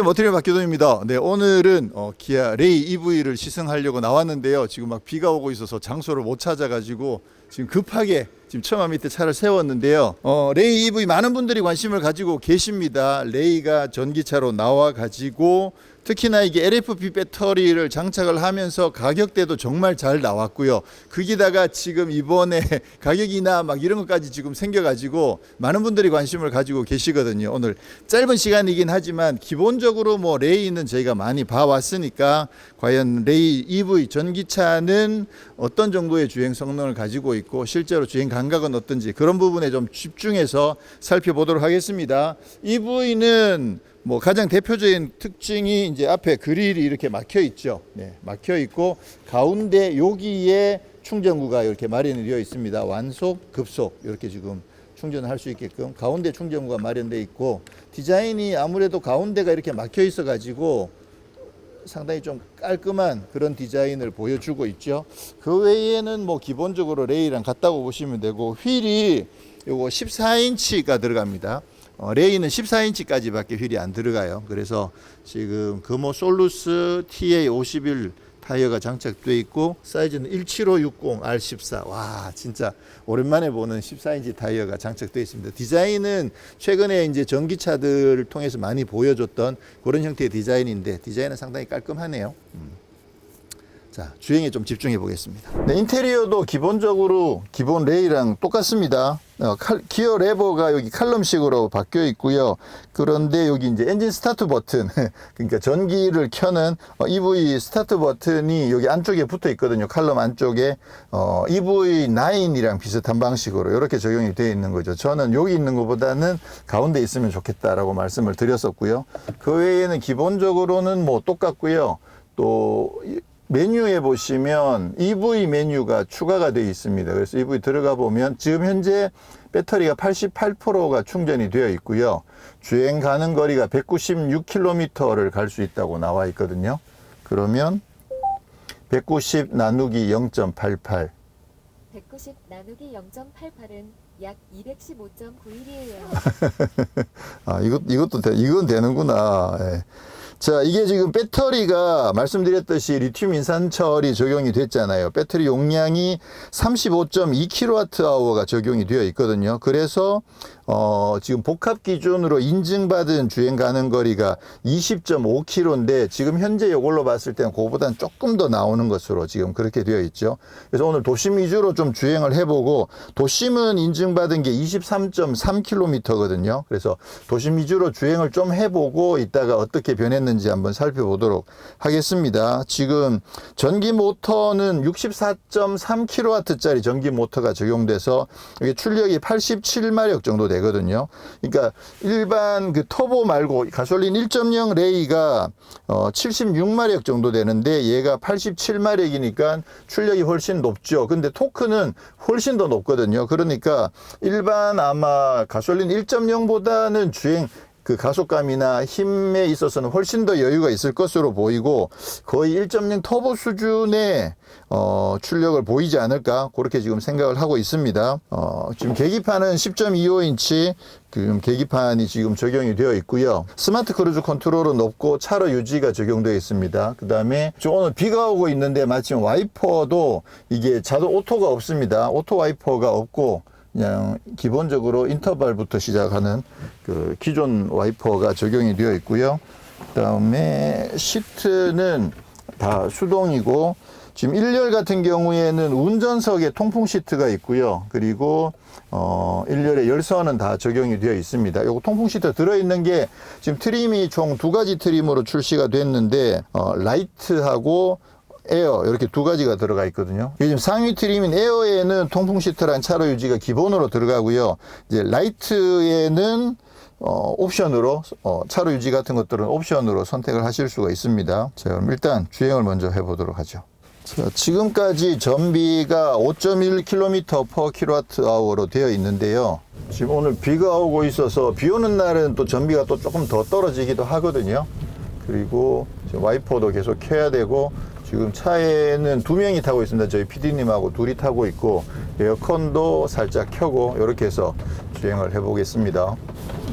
안녕하세요. 머티리얼 박기동입니다. 네, 오늘은 어, 기아 레이 EV를 시승하려고 나왔는데요. 지금 막 비가 오고 있어서 장소를 못 찾아가지고 지금 급하게 지금 처마 밑에 차를 세웠는데요. 어, 레이 EV 많은 분들이 관심을 가지고 계십니다. 레이가 전기차로 나와 가지고 특히나 이게 LFP 배터리를 장착을 하면서 가격대도 정말 잘 나왔고요. 거기다가 지금 이번에 가격이나 막 이런 것까지 지금 생겨가지고 많은 분들이 관심을 가지고 계시거든요. 오늘 짧은 시간이긴 하지만 기본적으로 뭐 레이는 저희가 많이 봐왔으니까 과연 레이 EV 전기차는 어떤 정도의 주행 성능을 가지고 있고 실제로 주행 감각은 어떤지 그런 부분에 좀 집중해서 살펴보도록 하겠습니다. EV는 뭐 가장 대표적인 특징이 이제 앞에 그릴이 이렇게 막혀 있죠. 네, 막혀 있고 가운데 여기에 충전구가 이렇게 마련이 되어 있습니다. 완속, 급속 이렇게 지금 충전할 수 있게끔 가운데 충전구가 마련되어 있고 디자인이 아무래도 가운데가 이렇게 막혀 있어 가지고 상당히 좀 깔끔한 그런 디자인을 보여주고 있죠. 그 외에는 뭐 기본적으로 레이랑 같다고 보시면 되고 휠이 요거 14인치가 들어갑니다. 어, 레이는 14인치까지밖에 휠이 안 들어가요. 그래서 지금 금호 솔루스 TA51 타이어가 장착돼 있고 사이즈는 17560 R14. 와, 진짜 오랜만에 보는 14인치 타이어가 장착돼 있습니다. 디자인은 최근에 이제 전기차들을 통해서 많이 보여줬던 그런 형태의 디자인인데 디자인은 상당히 깔끔하네요. 음. 자, 주행에 좀 집중해 보겠습니다. 네, 인테리어도 기본적으로 기본 레이랑 똑같습니다. 어, 칼- 기어 레버가 여기 칼럼식으로 바뀌어 있고요. 그런데 여기 이제 엔진 스타트 버튼, 그러니까 전기를 켜는 어, EV 스타트 버튼이 여기 안쪽에 붙어 있거든요. 칼럼 안쪽에 어, EV9이랑 비슷한 방식으로 이렇게 적용이 되어 있는 거죠. 저는 여기 있는 것보다는 가운데 있으면 좋겠다라고 말씀을 드렸었고요. 그 외에는 기본적으로는 뭐 똑같고요. 또 이- 메뉴에 보시면 EV 메뉴가 추가가 되어 있습니다. 그래서 EV 들어가 보면 지금 현재 배터리가 88%가 충전이 되어 있고요. 주행 가는 거리가 196km를 갈 수 있다고 나와 있거든요. 그러면 190 나누기 0.88 190 나누기 0.88은 약 215.91이에요. 아, 이것, 이것도, 되, 이건 되는구나. 예. 자, 이게 지금 배터리가 말씀드렸듯이 리튬 인산철이 적용이 됐잖아요. 배터리 용량이 35.2kWh가 적용이 되어 있거든요. 그래서, 어, 지금 복합 기준으로 인증받은 주행 가는 거리가 20.5km인데 지금 현재 이걸로 봤을 때는 그거보다는 조금 더 나오는 것으로 지금 그렇게 되어 있죠. 그래서 오늘 도심 위주로 좀 주행을 해보고 도심은 인증받은 게 23.3km거든요. 그래서 도심 위주로 주행을 좀 해보고 이따가 어떻게 변했는지 한번 살펴보도록 하겠습니다. 지금 전기 모터는 64.3kW짜리 전기 모터가 적용돼서 이게 출력이 87마력 정도 되 거든요. 그러니까 일반 그 터보 말고 가솔린 1.0 레이가 어 76마력 정도 되는데 얘가 87마력이니까 출력이 훨씬 높죠. 근데 토크는 훨씬 더 높거든요. 그러니까 일반 아마 가솔린 1.0보다는 주행 그 가속감이나 힘에 있어서는 훨씬 더 여유가 있을 것으로 보이고 거의 1.0 터보 수준의 어, 출력을 보이지 않을까 그렇게 지금 생각을 하고 있습니다. 어, 지금 계기판은 10.25인치 지금 계기판이 지금 적용이 되어 있고요. 스마트 크루즈 컨트롤은 없고 차로 유지가 적용되어 있습니다. 그 다음에 오늘 비가 오고 있는데 마침 와이퍼도 이게 자동 오토가 없습니다. 오토 와이퍼가 없고 그냥 기본적으로 인터벌부터 시작하는 그 기존 와이퍼가 적용이 되어 있고요. 그 다음에 시트는 다 수동이고 지금 1열 같은 경우에는 운전석에 통풍 시트가 있고요. 그리고 어 1열에 열선은 다 적용이 되어 있습니다. 요거 통풍 시트 들어 있는 게 지금 트림이 총 두 가지 트림으로 출시가 됐는데 어 라이트하고 에어 이렇게 두 가지가 들어가 있거든요. 지금 상위 트림인 에어에는 통풍 시트랑 차로 유지가 기본으로 들어가고요. 이제 라이트에는 어, 옵션으로 어, 차로 유지 같은 것들은 옵션으로 선택을 하실 수가 있습니다. 자, 그럼 일단 주행을 먼저 해보도록 하죠. 자, 지금까지 전비가 5.1km per kWh로 되어 있는데요. 지금 오늘 비가 오고 있어서 비 오는 날은 또 전비가 또 조금 더 떨어지기도 하거든요. 그리고 와이퍼도 계속 켜야 되고 지금 차에는 두 명이 타고 있습니다. 저희 PD님하고 둘이 타고 있고 에어컨도 살짝 켜고 이렇게 해서 주행을 해보겠습니다.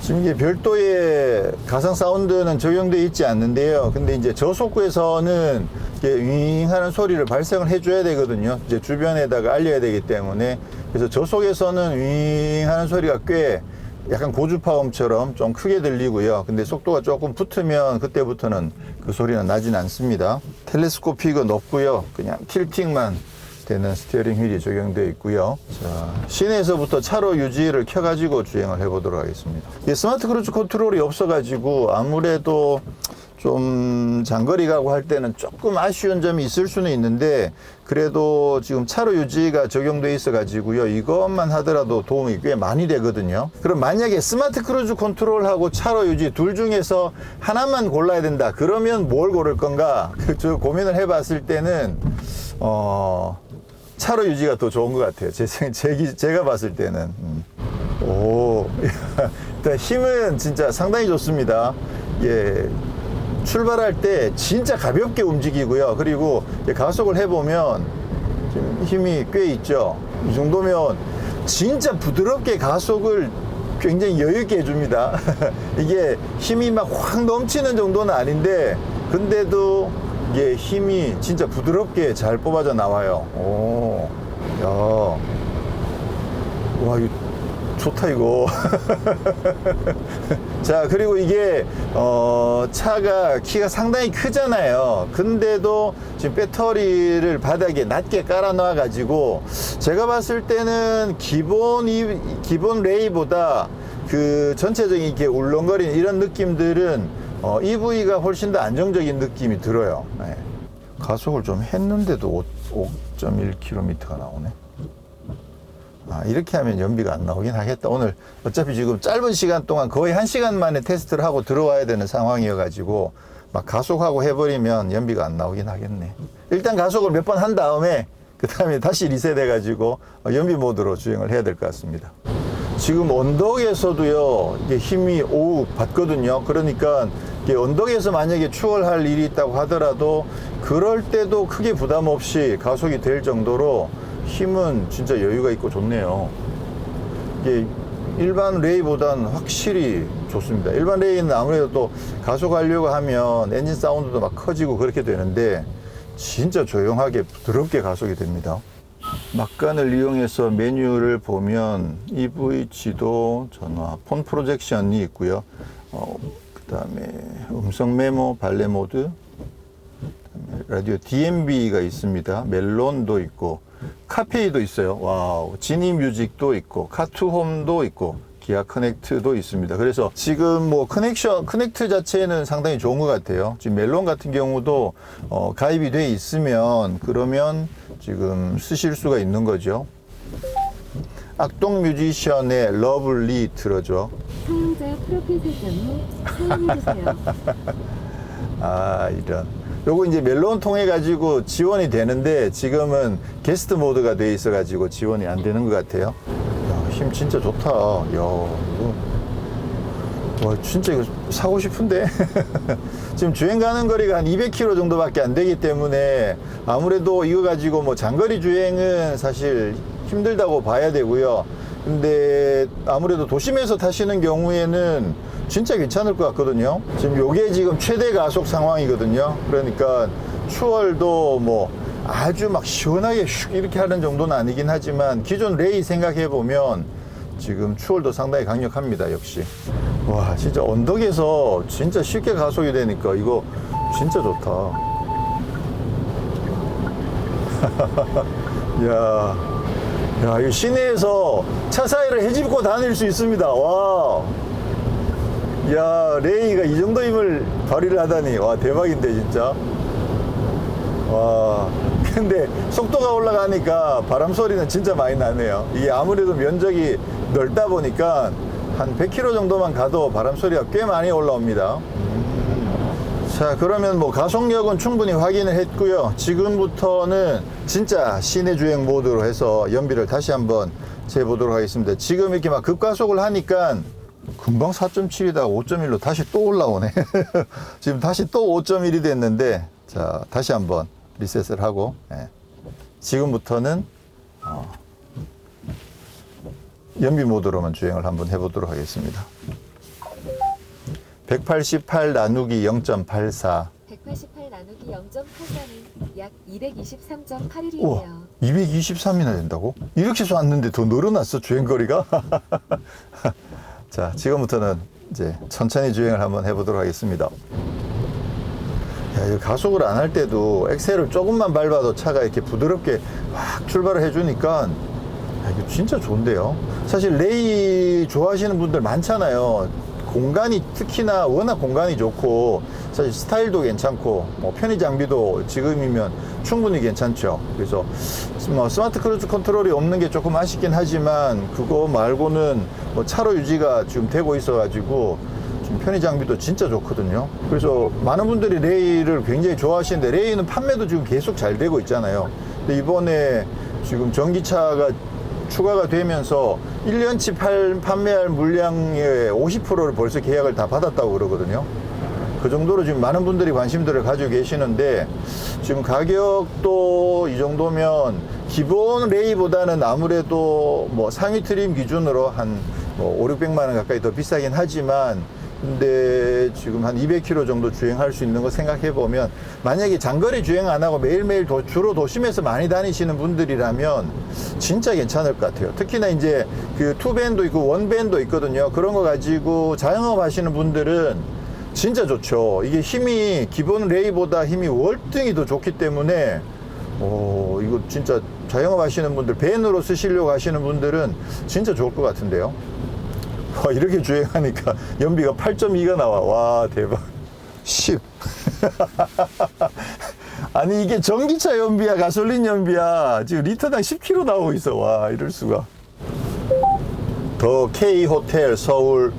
지금 이게 별도의 가상 사운드는 적용되어 있지 않는데요. 근데 이제 저속구에서는 윙 하는 소리를 발생을 해줘야 되거든요. 이제 주변에다가 알려야 되기 때문에. 그래서 저 속에서는 윙 하는 소리가 꽤 약간 고주파음처럼 좀 크게 들리고요. 근데 속도가 조금 붙으면 그때부터는 그 소리는 나진 않습니다. 텔레스코픽은 높고요. 그냥 틸팅만 되는 스티어링 휠이 적용되어 있고요. 자, 시내에서부터 차로 유지를 켜가지고 주행을 해보도록 하겠습니다. 이 스마트 크루즈 컨트롤이 없어가지고 아무래도 좀 장거리 가고 할 때는 조금 아쉬운 점이 있을 수는 있는데 그래도 지금 차로 유지가 적용돼 있어 가지고요. 이것만 하더라도 도움이 꽤 많이 되거든요. 그럼 만약에 스마트 크루즈 컨트롤하고 차로 유지 둘 중에서 하나만 골라야 된다. 그러면 뭘 고를 건가? 저 고민을 해 봤을 때는 어 차로 유지가 더 좋은 것 같아요. 제, 생- 제, 기- 제가 봤을 때는. 음. 오. 힘은 진짜 상당히 좋습니다. 예 출발할 때 진짜 가볍게 움직이고요. 그리고 가속을 해보면 힘이 꽤 있죠. 이 정도면 진짜 부드럽게 가속을 굉장히 여유있게 해줍니다. 이게 힘이 막 확 넘치는 정도는 아닌데, 근데도 이게 힘이 진짜 부드럽게 잘 뽑아져 나와요. 오, 야. 와, 이거 좋다, 이거. 자, 그리고 이게, 어, 차가 키가 상당히 크잖아요. 근데도 지금 배터리를 바닥에 낮게 깔아 놔 가지고, 제가 봤을 때는 기본, 이, 기본 레이보다 그 전체적인 이렇게 울렁거리는 이런 느낌들은 어, EV가 훨씬 더 안정적인 느낌이 들어요. 네. 가속을 좀 했는데도 5.1km가 나오네. 아, 이렇게 하면 연비가 안 나오긴 하겠다. 오늘 어차피 지금 짧은 시간 동안 거의 한 시간 만에 테스트를 하고 들어와야 되는 상황이어가지고 막 가속하고 해버리면 연비가 안 나오긴 하겠네. 일단 가속을 몇 번 한 다음에 그 다음에 다시 리셋해가지고 어, 연비 모드로 주행을 해야 될 것 같습니다. 지금 언덕에서도요, 이게 힘이 오우 받거든요. 그러니까 언덕에서 만약에 추월할 일이 있다고 하더라도 그럴 때도 크게 부담 없이 가속이 될 정도로 힘은 진짜 여유가 있고 좋네요. 이게 일반 레이보다는 확실히 좋습니다. 일반 레이는 아무래도 또 가속하려고 하면 엔진 사운드도 막 커지고 그렇게 되는데 진짜 조용하게 부드럽게 가속이 됩니다. 막간을 이용해서 메뉴를 보면 EV 지도, 전화, 폰 프로젝션이 있고요. 어, 그 다음에 음성 메모, 발레 모드, 라디오 DMB가 있습니다. 멜론도 있고, 카페이도 있어요. 와우. 지니 뮤직도 있고, 카투홈도 있고, 기아 커넥트도 있습니다. 그래서 지금 뭐 커넥션, 커넥트 자체는 상당히 좋은 것 같아요. 지금 멜론 같은 경우도 어, 가입이 돼 있으면 그러면 지금 쓰실 수가 있는 거죠. 악동 뮤지션의 러블리 들어줘. 사용자 프로필 설정 후 사용해주세요. 아 이런 요거 이제 멜론 통해 가지고 지원이 되는데 지금은 게스트 모드가 돼 있어 가지고 지원이 안 되는 것 같아요. 야, 힘 진짜 좋다. 야 이거. 와 진짜 이거 사고 싶은데? 지금 주행 가는 거리가 한 200km 정도밖에 안 되기 때문에 아무래도 이거 가지고 뭐 장거리 주행은 사실 힘들다고 봐야 되고요. 근데 아무래도 도심에서 타시는 경우에는 진짜 괜찮을 것 같거든요 지금 요게 지금 최대 가속 상황이거든요 그러니까 추월도 뭐 아주 막 시원하게 슉 이렇게 하는 정도는 아니긴 하지만 기존 레이 생각해 보면 지금 추월도 상당히 강력합니다 역시 와 진짜 언덕에서 진짜 쉽게 가속이 되니까 이거 진짜 좋다 야, 야, 이 시내에서 차 사이를 헤집고 다닐 수 있습니다. 와. 야, 레이가 이 정도 힘을 발휘를 하다니. 와, 대박인데, 진짜. 와. 근데 속도가 올라가니까 바람 소리는 진짜 많이 나네요. 이게 아무래도 면적이 넓다 보니까 한 100km 정도만 가도 바람 소리가 꽤 많이 올라옵니다. 자 그러면 뭐 가속력은 충분히 확인을 했고요 지금부터는 진짜 시내 주행 모드로 해서 연비를 다시 한번 재보도록 하겠습니다 지금 이렇게 막 급가속을 하니까 금방 4.7이다가 5.1로 다시 또 올라오네 지금 다시 또 5.1이 됐는데 자 다시 한번 리셋을 하고 예. 지금부터는 어, 연비 모드로만 주행을 한번 해보도록 하겠습니다 188 나누기 0.84. 188 나누기 0.84는 약 223.81이에요. 우와, 223이나 된다고? 이렇게 쐈는데 더 늘어났어, 주행거리가? 자, 지금부터는 이제 천천히 주행을 한번 해보도록 하겠습니다. 야, 가속을 안 할 때도 엑셀을 조금만 밟아도 차가 이렇게 부드럽게 확 출발을 해주니까 야, 이거 진짜 좋은데요. 사실 레이 좋아하시는 분들 많잖아요. 공간이 특히나 워낙 공간이 좋고 사실 스타일도 괜찮고 뭐 편의 장비도 지금이면 충분히 괜찮죠. 그래서 뭐 스마트 크루즈 컨트롤이 없는 게 조금 아쉽긴 하지만 그거 말고는 뭐 차로 유지가 지금 되고 있어가지고 편의 장비도 진짜 좋거든요. 그래서 많은 분들이 레이를 굉장히 좋아하시는데 레이는 판매도 지금 계속 잘 되고 있잖아요. 근데 이번에 지금 전기차가 추가가 되면서 1년치 팔, 판매할 물량의 50%를 벌써 계약을 다 받았다고 그러거든요. 그 정도로 지금 많은 분들이 관심들을 가지고 계시는데 지금 가격도 이 정도면 기본 레이보다는 아무래도 뭐 상위 트림 기준으로 한뭐 5, 600만 원 가까이 더 비싸긴 하지만 근데 지금 한 200km 정도 주행할 수 있는 거 생각해 보면 만약에 장거리 주행 안 하고 매일매일 도- 주로 도심에서 많이 다니시는 분들이라면 진짜 괜찮을 것 같아요. 특히나 이제 그 투밴도 있고 원밴도 있거든요. 그런 거 가지고 자영업 하시는 분들은 진짜 좋죠. 이게 힘이 기본 레이보다 힘이 월등히 더 좋기 때문에 오, 이거 진짜 자영업 하시는 분들 밴으로 쓰시려고 하시는 분들은 진짜 좋을 것 같은데요. 와, 이렇게 주행하니까 연비가 8.2가 나와. 와, 대박. 10. 아니, 이게 전기차 연비야, 가솔린 연비야. 지금 리터당 10km 나오고 있어. 와, 이럴 수가. 더 K 호텔 서울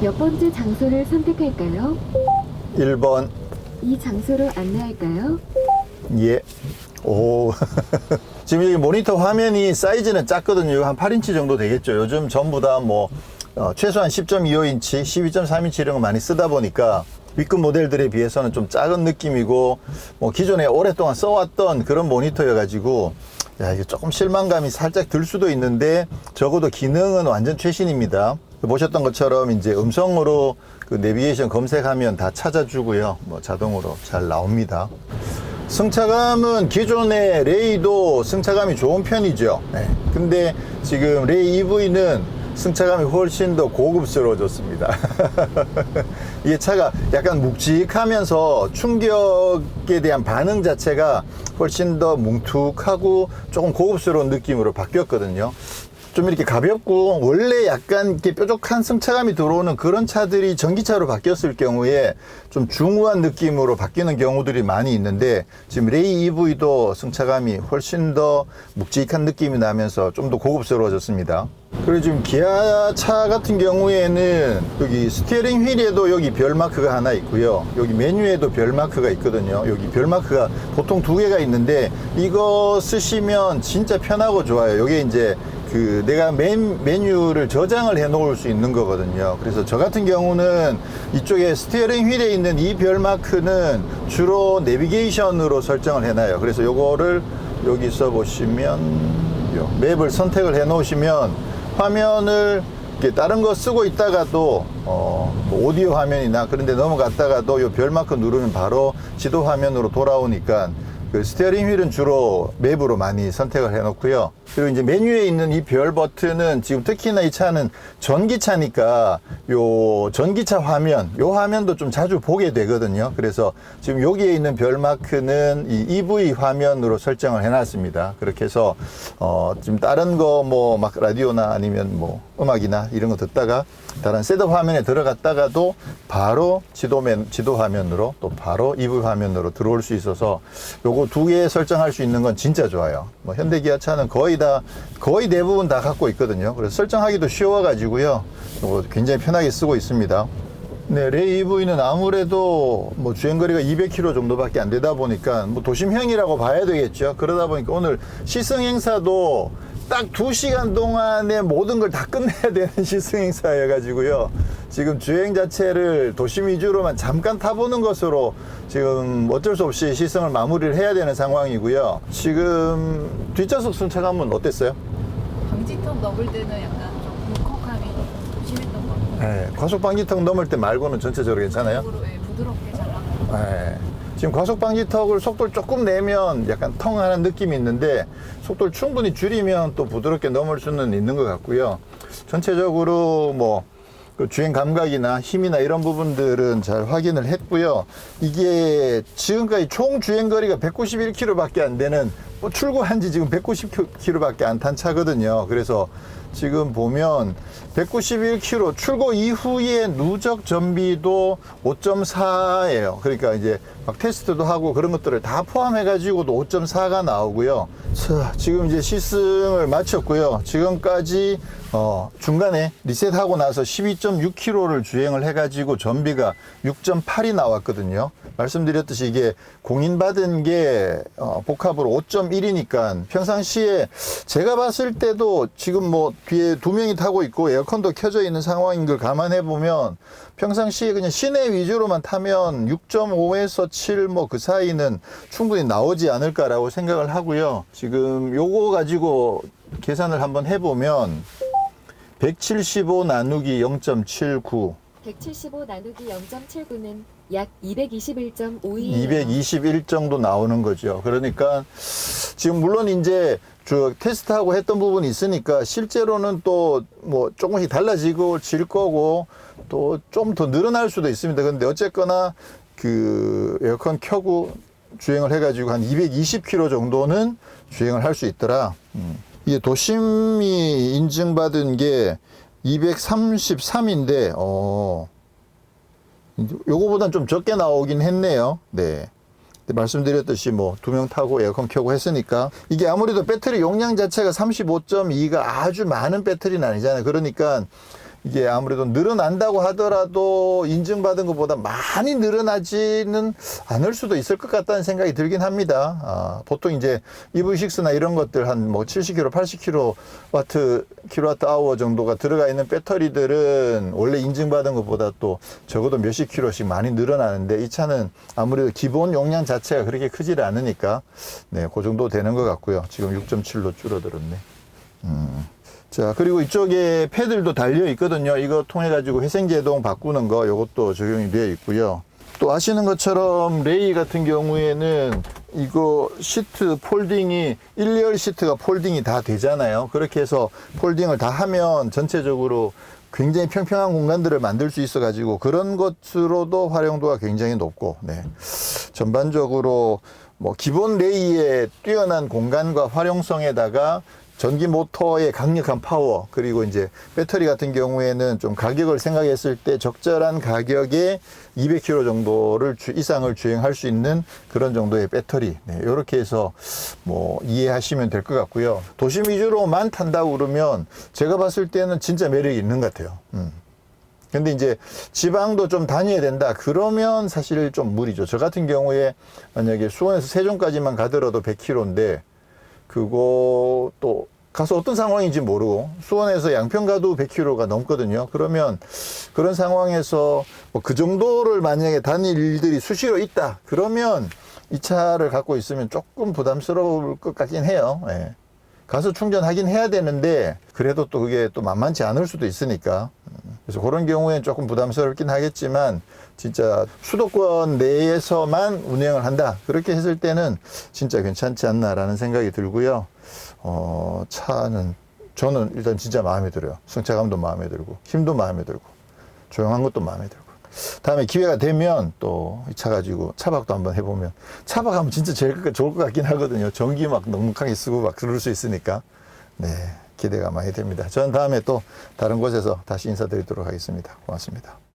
몇 번째 장소를 선택할까요? 1번. 이 장소로 안내할까요? 예. 오. 지금 여기 모니터 화면이 사이즈는 작거든요. 한 8인치 정도 되겠죠. 요즘 전부 다 뭐, 어, 최소한 10.25인치, 12.3인치 이런 거 많이 쓰다 보니까 위급 모델들에 비해서는 좀 작은 느낌이고, 뭐, 기존에 오랫동안 써왔던 그런 모니터여가지고, 야, 이게 조금 실망감이 살짝 들 수도 있는데, 적어도 기능은 완전 최신입니다. 보셨던 것처럼 이제 음성으로 그 내비게이션 검색하면 다 찾아주고요. 뭐, 자동으로 잘 나옵니다. 승차감은 기존의 레이도 승차감이 좋은 편이죠. 네. 근데 지금 레이 EV는 승차감이 훨씬 더 고급스러워졌습니다. 이 차가 약간 묵직하면서 충격에 대한 반응 자체가 훨씬 더 뭉툭하고 조금 고급스러운 느낌으로 바뀌었거든요. 좀 이렇게 가볍고 원래 약간 이렇게 뾰족한 승차감이 들어오는 그런 차들이 전기차로 바뀌었을 경우에 좀 중후한 느낌으로 바뀌는 경우들이 많이 있는데 지금 레이 EV도 승차감이 훨씬 더 묵직한 느낌이 나면서 좀 더 고급스러워졌습니다. 그리고 지금 기아 차 같은 경우에는 여기 스티어링 휠에도 여기 별 마크가 하나 있고요. 여기 메뉴에도 별 마크가 있거든요. 여기 별 마크가 보통 두 개가 있는데 이거 쓰시면 진짜 편하고 좋아요. 여기 이제 그 내가 맨 메뉴를 저장을 해 놓을 수 있는 거거든요. 그래서 저 같은 경우는 이쪽에 스티어링 휠에 있는 이 별 마크는 주로 내비게이션으로 설정을 해 놔요. 그래서 요거를 여기서 보시면 요 맵을 선택을 해 놓으시면 화면을 다른 거 쓰고 있다가도 어, 뭐 오디오 화면이나 그런 데 넘어갔다가도 요 별 마크 누르면 바로 지도 화면으로 돌아오니까 그 스티어링 휠은 주로 맵으로 많이 선택을 해 놓고요. 그리고 이제 메뉴에 있는 이 별 버튼은 지금 특히나 이 차는 전기차니까 요 전기차 화면, 요 화면도 좀 자주 보게 되거든요. 그래서 지금 여기에 있는 별 마크는 이 EV 화면으로 설정을 해 놨습니다. 그렇게 해서 어 지금 다른 거 뭐 막 라디오나 아니면 뭐 음악이나 이런 거 듣다가 다른 셋업 화면에 들어갔다가도 바로 지도면 지도 화면으로 또 바로 EV 화면으로 들어올 수 있어서 요거 두 개 설정할 수 있는 건 진짜 좋아요. 뭐 현대 기아 차는 거의 다 거의 대부분 다 갖고 있거든요. 그래서 설정하기도 쉬워가지고요. 요거 굉장히 편하게 쓰고 있습니다. 네, 레이 EV는 아무래도 뭐 주행거리가 200km 정도밖에 안 되다 보니까 뭐 도심형이라고 봐야 되겠죠. 그러다 보니까 오늘 시승 행사도 딱 2시간 동안에 모든 걸 다 끝내야 되는 시승 행사여가지고요. 지금 주행 자체를 도심 위주로만 잠깐 타보는 것으로 지금 어쩔 수 없이 시승을 마무리를 해야 되는 상황이고요. 지금 뒷좌석 승차감은 어땠어요? 방지턱 넘을 때는 약간 좀 울컥함이 좀 심했던 것 같고 네, 과속 방지턱 넘을 때 말고는 전체적으로 괜찮아요? 예, 부드럽게 잘 나가요. 네. 지금 과속 방지턱을 속도를 조금 내면 약간 텅 하는 느낌이 있는데 속도를 충분히 줄이면 또 부드럽게 넘을 수는 있는 것 같고요. 전체적으로 뭐 그 주행 감각이나 힘이나 이런 부분들은 잘 확인을 했고요. 이게 지금까지 총 주행 거리가 191km밖에 안 되는 뭐 출고한 지 지금 190km밖에 안 탄 차거든요. 그래서 지금 보면 191km 출고 이후에 누적 전비도 5.4예요. 그러니까 이제 막 테스트도 하고 그런 것들을 다 포함해 가지고도 5.4가 나오고요. 자, 지금 이제 시승을 마쳤고요. 지금까지 어, 중간에 리셋하고 나서 12.6km를 주행을 해 가지고 전비가 6.8이 나왔거든요. 말씀드렸듯이 이게 공인받은 게 어, 복합으로 5.1이니까 평상시에 제가 봤을 때도 지금 뭐 뒤에 두 명이 타고 있고 에어컨도 켜져 있는 상황인 걸 감안해 보면 평상시에 그냥 시내 위주로만 타면 6.5에서 7 뭐 그 사이는 충분히 나오지 않을까라고 생각을 하고요. 지금 요거 가지고 계산을 한번 해보면 175 나누기 0.79 175 나누기 0.79는 약 221.5이에요. 221 정도 나오는 거죠. 그러니까 지금 물론 이제 저 테스트하고 했던 부분이 있으니까 실제로는 또 뭐 조금씩 달라지고 질 거고 또 좀 더 늘어날 수도 있습니다. 근데 어쨌거나 그 에어컨 켜고 주행을 해가지고 한 220km 정도는 주행을 할 수 있더라. 음. 이게 도심이 인증받은 게 233인데, 어, 요거보단 좀 적게 나오긴 했네요. 네. 말씀드렸듯이 뭐 두 명 타고 에어컨 켜고 했으니까 이게 아무래도 배터리 용량 자체가 35.2가 아주 많은 배터리는 아니잖아요. 그러니까 이게 아무래도 늘어난다고 하더라도 인증받은 것보다 많이 늘어나지는 않을 수도 있을 것 같다는 생각이 들긴 합니다. 아, 보통 이제 EV6나 이런 것들 한 뭐 70kW, 80kW, 킬로와트 아워 정도가 들어가 있는 배터리들은 원래 인증받은 것보다 또 적어도 몇십 킬로씩 많이 늘어나는데 이 차는 아무래도 기본 용량 자체가 그렇게 크질 않으니까 네, 그 정도 되는 것 같고요. 지금 6.7로 줄어들었네. 자, 그리고 이쪽에 패들도 달려 있거든요. 이거 통해 가지고 회생제동 바꾸는 거 요것도 적용이 되어 있고요. 또 아시는 것처럼 레이 같은 경우에는 이거 시트 폴딩이 1열 시트가 폴딩이 다 되잖아요. 그렇게 해서 폴딩을 다 하면 전체적으로 굉장히 평평한 공간들을 만들 수 있어 가지고 그런 것으로도 활용도가 굉장히 높고 네. 전반적으로 뭐 기본 레이의 뛰어난 공간과 활용성에다가 전기 모터의 강력한 파워 그리고 이제 배터리 같은 경우에는 좀 가격을 생각했을 때 적절한 가격에 200km 정도를 주- 이상을 주행할 수 있는 그런 정도의 배터리 네, 이렇게 해서 뭐 이해하시면 될 것 같고요 도심 위주로만 탄다고 그러면 제가 봤을 때는 진짜 매력이 있는 것 같아요 음. 근데 이제 지방도 좀 다녀야 된다. 그러면 사실 좀 무리죠. 저 같은 경우에 만약에 수원에서 세종까지만 가더라도 100km인데 그거 또 가서 어떤 상황인지 모르고 수원에서 양평 가도 100km가 넘거든요. 그러면 그런 상황에서 뭐 그 정도를 만약에 다닐 일들이 수시로 있다. 그러면 이 차를 갖고 있으면 조금 부담스러울 것 같긴 해요. 예. 가서 충전하긴 해야 되는데 그래도 또 그게 또 만만치 않을 수도 있으니까 음, 그래서 그런 경우에는 조금 부담스럽긴 하겠지만 진짜 수도권 내에서만 운행을 한다. 그렇게 했을 때는 진짜 괜찮지 않나라는 생각이 들고요. 어 차는 저는 일단 진짜 마음에 들어요. 승차감도 마음에 들고 힘도 마음에 들고 조용한 것도 마음에 들고. 다음에 기회가 되면 또 이 차 가지고 차박도 한번 해보면 차박하면 진짜 제일 그- 좋을 것 같긴 하거든요. 전기 막 넉넉하게 쓰고 막 그럴 수 있으니까. 네 기대가 많이 됩니다. 저는 다음에 또 다른 곳에서 다시 인사드리도록 하겠습니다. 고맙습니다.